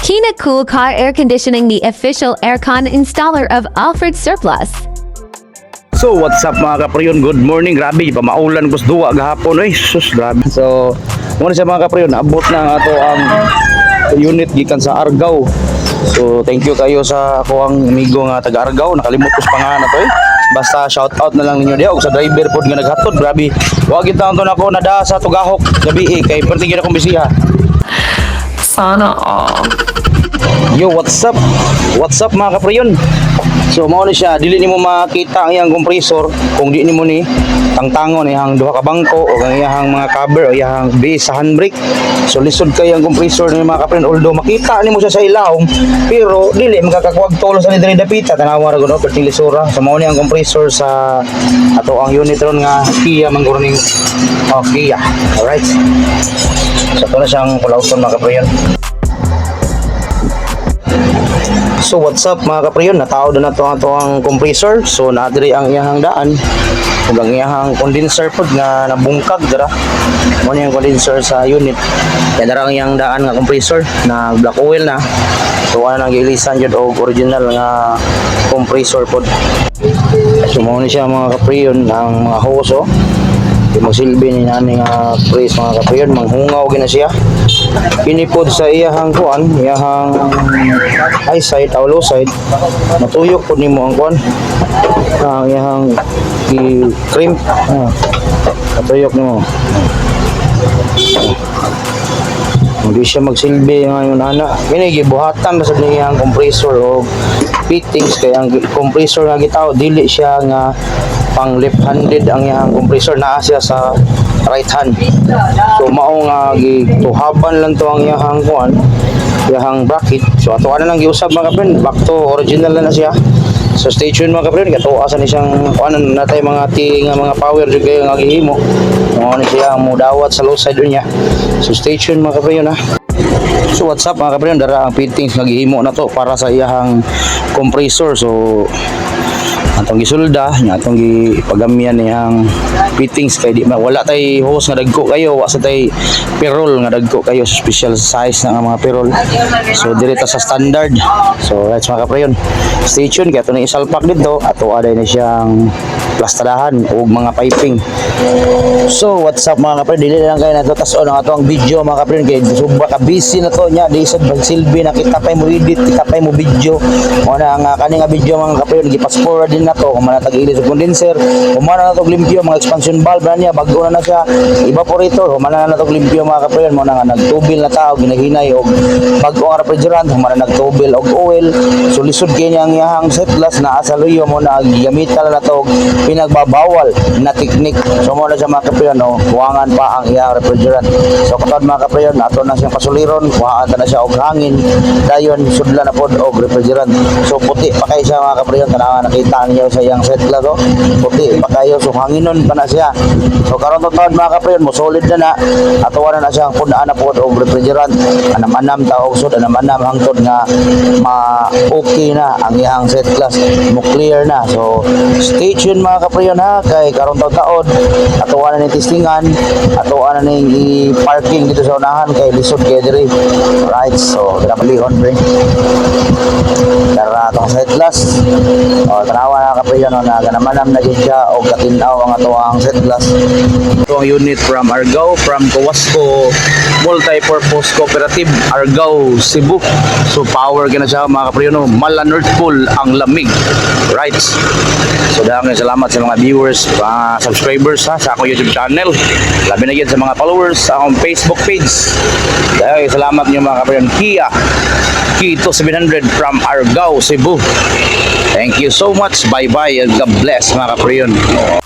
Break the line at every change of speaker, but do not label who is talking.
Kina Cool Car Air Conditioning, the official aircon installer of Alfred Surplus.
So, what's up mga kapriyon? Good morning. Grabe, pamaulan ko duwa gahapon. Ay, sus, grabe. So, muna siya mga kapriyon, abot na nga ato ang unit gikan sa Argao. So, thank you kayo sa ako ang amigo nga taga Argao. Nakalimot ko pangalan na to eh. Basta shout out na lang ninyo diya og sa driver pod nga naghatod. Grabe. Wa gid taon ako nada sa tugahok gabi eh kay perti gyud akong bisiha.
Sana all.
Yo, what's up? What's up mga kapriyon? So mao na siya, dili nimo makita ang iyang compressor kung di nimo ni tangtangon iyang duha ka bangko o ang iyang mga cover o iyang base sa handbrake. So lisod kay ang compressor ni mga kapriyon although makita nimo siya sa ilawom pero dili makakakuwag tolo sa nidri dapita tanawa ra gud perting lisura. So mao ni ang compressor sa ato ang unit ron nga Kia man guro ning oh, Kia. Alright. So ito na siyang kulauton mga kapriyon. So what's up mga kapriyon, natao na to ang ang compressor. So nadiri ang iyahang daan. Ang iyahang condenser pod nga nabungkag dira. Mo yung condenser sa unit. Kaya dara ang iyang daan nga compressor na black oil na. So ano nang giilisan jud og original nga compressor pod. So mo ni siya mga kapriyon ang mga hose oh. Di magsilbi ni nani nga praise mga kapriyon, manghungaw gina siya. Pinipod sa iyahang kuan, iyahang side o low side, matuyok po nimo ang kuan. Ang iyahang i-crimp. Ah, matuyok nimo. Hindi siya magsilbi ngayon ana. Kini gibuhatan na sa iyang compressor o fittings kay ang compressor nga gitaw dili siya nga pang left-handed ang iyang compressor naa siya sa right hand. So mao nga gituhaban lang to ang iyang kuan, iyang bracket. So ato ana lang giusab mga kapren, back to original na, na siya. So stay tuned mga kapren, kato asa ni siyang kuan na tay mga ti nga mga power jud kayo nga gihimo. Mao ni siya ang mudawat sa low side niya. So stay tuned mga kapren ha. So what's up mga kapren, dara ang fittings nga gihimo na to para sa iyang compressor. So atong gisulda nya atong gipagamian niyang fittings kay di wala tay hose nga dagko kayo wa sa tay pirol nga dagko kayo special size na mga pirol so direta sa standard. So let's mga kaprayon stay tuned kay ato na isalpak dito ato aday na siyang plastadahan ug mga piping. So what's up mga kaprayon dili lang kayo nato. Tas on ang ato ang video mga kaprayon kay suba ka busy na to nya di sad magsilbi na kita pay mo edit kita pay mo video. Mo na ang uh, kani nga video mga kaprayon gipas forward din na to. Kung manatag ili sa condenser kung mana na to limpyo mga expansion valve na niya bago na na siya. Evaporator kung mana na to limpyo mga kaprayon mo na nga nagtubil na tao ginahinay og bago ang refrigerant. Kung mana nagtubil og oil. So lisod kay niya ang iyahang set glass na asa luyo mo na gigamitan na na to pinagbabawal na teknik. So mo na siya mga kaprayon no? Kuwangan pa ang iyang refrigerant. So katod mga kaprayon ato na siyang pasuliron kuhaan na siya og hangin. Dayon sudla na pod og refrigerant. So puti pa kay siya mga kaprayon tanawa nakita niyo sa iyang set glass oh puti pa kayo so hanginon pa na siya. So karon to taon mga kaprayon mo solid na na. Ato na na siyang pundaan na pod og refrigerant. Anam-anam ta og sud anam-anam hangtod nga ma okay na ang iyang set glass. Mo clear na. So stay tuned mga kaprayon ha kay karon to taon ato na ni testingan ato na ni parking dito sa unahan kay lisod kay diri. Right so pinapalihon pre. Tara atong set glass. O tanawa na kaprayon no, na ganamanam na gid siya o katinaw ang ato ang set glass. Ito ang unit from Argao from Kawasco Multi-Purpose Cooperative Argao Cebu. So power gina siya mga kaprayon no, Mala North Pole ang lamig. Right. So dahil salamat sa mga viewers mga subscribers ha, sa akong YouTube channel labi na sa mga followers sa akong Facebook page dahil salamat niyo mga kaprayon Kia Kito 700 from Argao, Cebu. Thank you so much. Bye-bye and God bless mga kapriyon.